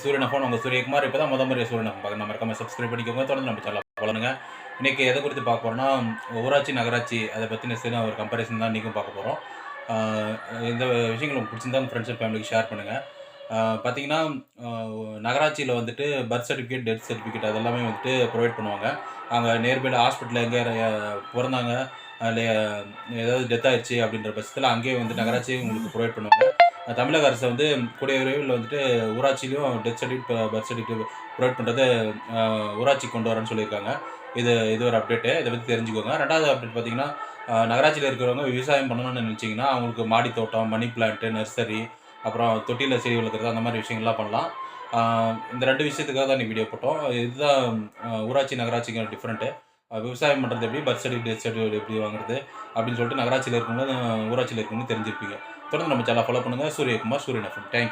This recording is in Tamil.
சூரியன ஃபோன் உங்கள் சூரியகுமார் இப்போ தான் முத முறையாக சூரியன் பார்க்க நம்ம இருக்காமல் சப்ஸ்கிரைப் பண்ணிக்கோங்க. தொடர்ந்து நம்ம சேனல் வளருங்க இன்றைக்கி எதை குறித்து பார்க்க போகிறோம்னா ஊராட்சி நகராட்சி அதை பற்றின சிறு ஒரு கம்பேரிசன் தான் இன்றைக்கும் பார்க்க போகிறோம் இந்த விஷயங்கள் உங்களுக்கு பிடிச்சிருந்தா உங்கள் ஃப்ரெண்ட்ஸ் அண்ட் ஃபேமிலிக்கு ஷேர் பண்ணுங்கள் பார்த்தீங்கன்னா நகராட்சியில் வந்துட்டு பர்த் சர்டிஃபிகேட் டெத் சர்டிஃபிகேட் அதெல்லாமே வந்துட்டு ப்ரொவைட் பண்ணுவாங்க. அங்கே நேர்மையில் ஹாஸ்பிட்டலில் எங்கே பிறந்தாங்க அதில் ஏதாவது டெத் ஆயிடுச்சு அப்படின்ற பட்சத்தில் அங்கேயே வந்து நகராட்சி உங்களுக்கு ப்ரொவைட் பண்ணுவாங்க. தமிழக அரசு வந்து கூடிய விரைவில் வந்துட்டு ஊராட்சியிலையும் death certificate birth certificate provide பண்ணுறது ஊராட்சி கொண்டு வரேன்னு சொல்லியிருக்காங்க. இது இது ஒரு அப்டேட்டு இதை பற்றி தெரிஞ்சுக்கோங்க. ரெண்டாவது அப்டேட் பார்த்தீங்கன்னா நகராட்சியில் இருக்கிறவங்க விவசாயம் பண்ணணும்னு நினச்சிங்கன்னா அவங்களுக்கு மாடி தோட்டம் மணி பிளான்ட்டு நர்சரி அப்புறம் தொட்டியில் செடி வளர்க்குறது அந்த மாதிரி விஷயங்கள்லாம் பண்ணலாம். இந்த ரெண்டு விஷயத்துக்காக தான் நீ வீடியோ போட்டோம். இதுதான் ஊராட்சி நகராட்சிக்கு டிஃப்ரெண்ட்டு விவசாயம் பண்ணுறது எப்படி? பர்த் சர்டிஃபிகேட் டெத் சர்டிஃபிகேட் எப்படி வாங்குறது? அப்படின்னு சொல்லிட்டு நகராட்சியில் இருக்கவங்க ஊராட்சியில் இருக்கவங்க தெரிஞ்சிருப்பீங்க. தொடர்ந்து நம்ம சேனல் ஃபாலோ பண்ணுங்கள் சூரியகுமார் சூரியன் எஃப்எம் தேங்க்யூ